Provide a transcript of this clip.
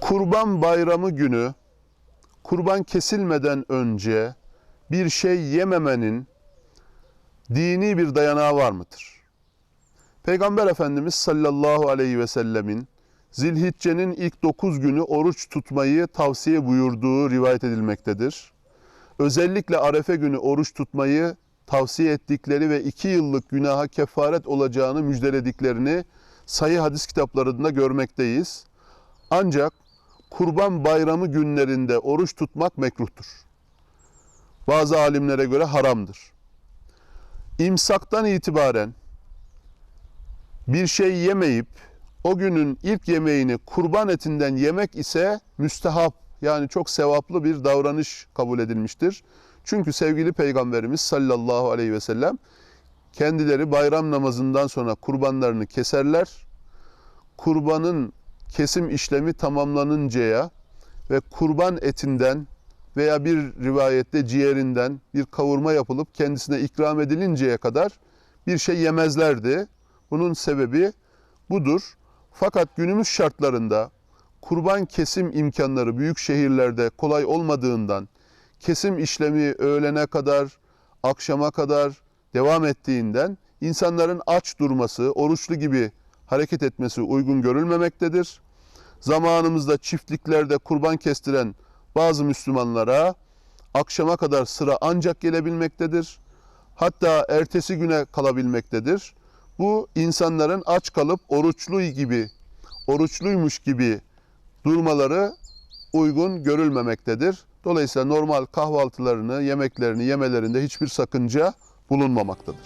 Kurban Bayramı günü kurban kesilmeden önce bir şey yememenin dini bir dayanağı var mıdır? Peygamber Efendimiz sallallahu aleyhi ve sellemin Zilhicce'nin ilk 9 günü oruç tutmayı tavsiye buyurduğu rivayet edilmektedir. Özellikle Arefe günü oruç tutmayı tavsiye ettikleri ve 2 yıllık günaha kefaret olacağını müjdelediklerini sayı hadis kitaplarında görmekteyiz. Ancak Kurban Bayramı günlerinde oruç tutmak mekruhtur. Bazı alimlere göre haramdır. İmsaktan itibaren bir şey yemeyip o günün ilk yemeğini kurban etinden yemek ise müstehap yani çok sevaplı bir davranış kabul edilmiştir. Çünkü sevgili Peygamberimiz sallallahu aleyhi ve sellem kendileri bayram namazından sonra kurbanlarını keserler. Kurbanın kesim işlemi tamamlanıncaya ve kurban etinden veya bir rivayette ciğerinden bir kavurma yapılıp kendisine ikram edilinceye kadar bir şey yemezlerdi. Bunun sebebi budur. Fakat günümüz şartlarında kurban kesim imkanları büyük şehirlerde kolay olmadığından kesim işlemi öğlene kadar, akşama kadar devam ettiğinden insanların aç durması, oruçlu gibi hareket etmesi uygun görülmemektedir. Zamanımızda çiftliklerde kurban kestiren bazı Müslümanlara akşama kadar sıra ancak gelebilmektedir. Hatta ertesi güne kalabilmektedir. Bu insanların aç kalıp oruçlu gibi, oruçluymuş gibi durmaları uygun görülmemektedir. Dolayısıyla normal kahvaltılarını, yemeklerini yemelerinde hiçbir sakınca bulunmamaktadır.